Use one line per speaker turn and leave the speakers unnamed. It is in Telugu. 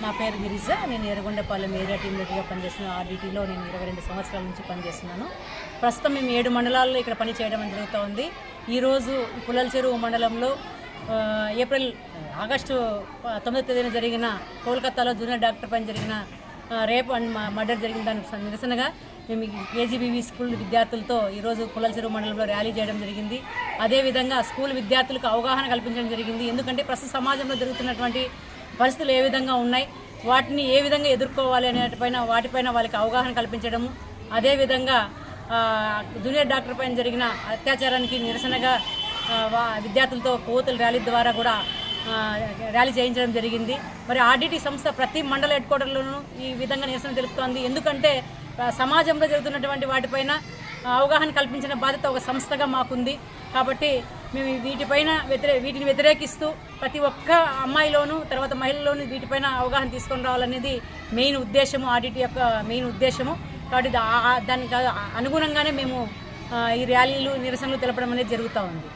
నా పేరు గిరిజ. నేను ఎర్రగొండపాలెం ఏరియా టీమ్ లీడర్గా పనిచేస్తున్న ఆర్డీటీలో నేను ఇరవై రెండు సంవత్సరాల నుంచి పనిచేస్తున్నాను. ప్రస్తుతం మేము ఏడు మండలాల్లో ఇక్కడ పని చేయడం జరుగుతూ ఉంది. ఈరోజు పుల్లల చెరువు మండలంలో ఏప్రిల్ ఆగస్టు ప- తొమ్మిదో తేదీన జరిగిన కోల్కతాలో జూనియర్ డాక్టర్ పైన జరిగిన రేప్ అండ్ మర్డర్ జరిగిన దానికి నిరసనగా మేము కేజీబీవీ స్కూల్ విద్యార్థులతో ఈరోజు పుల్లల చెరువు మండలంలో ర్యాలీ చేయడం జరిగింది. అదేవిధంగా స్కూల్ విద్యార్థులకు అవగాహన కల్పించడం జరిగింది. ఎందుకంటే ప్రస్తుత సమాజంలో జరుగుతున్నటువంటి పరిస్థితులు ఏ విధంగా ఉన్నాయి వాటిని ఏ విధంగా ఎదుర్కోవాలి అనేటిపైన వాటిపైన వాళ్ళకి అవగాహన కల్పించడము అదేవిధంగా జూనియర్ డాక్టర్ పైన జరిగిన అత్యాచారానికి నిరసనగా వా- విద్యార్థులతో కోతుల ర్యాలీ ద్వారా కూడా ర్యాలీ చేయించడం జరిగింది. మరి ఆర్డిటి సంస్థ ప్రతి మండల హెడ్ క్వార్టర్లోనూ ఈ విధంగా నిరసన తెలుపుతోంది. ఎందుకంటే సమాజంలో జరుగుతున్నటువంటి వాటిపైన అవగాహన కల్పించిన బాధ్యత ఒక సంస్థగా మాకుంది. కాబట్టి మేము వీటిపైన వ్యతిరే వీటిని వ్యతిరేకిస్తూ ప్రతి ఒక్క అమ్మాయిలోనూ తర్వాత మహిళలోనూ వీటిపైన అవగాహన తీసుకొని రావాలనేది మెయిన్ ఉద్దేశము ఆడిట్ యొక్క మెయిన్ ఉద్దేశము. కాబట్టి దానికి అనుగుణంగానే మేము ఈ ర్యాలీలు నిరసనలు తెలపడం అనేది జరుగుతూ ఉంది.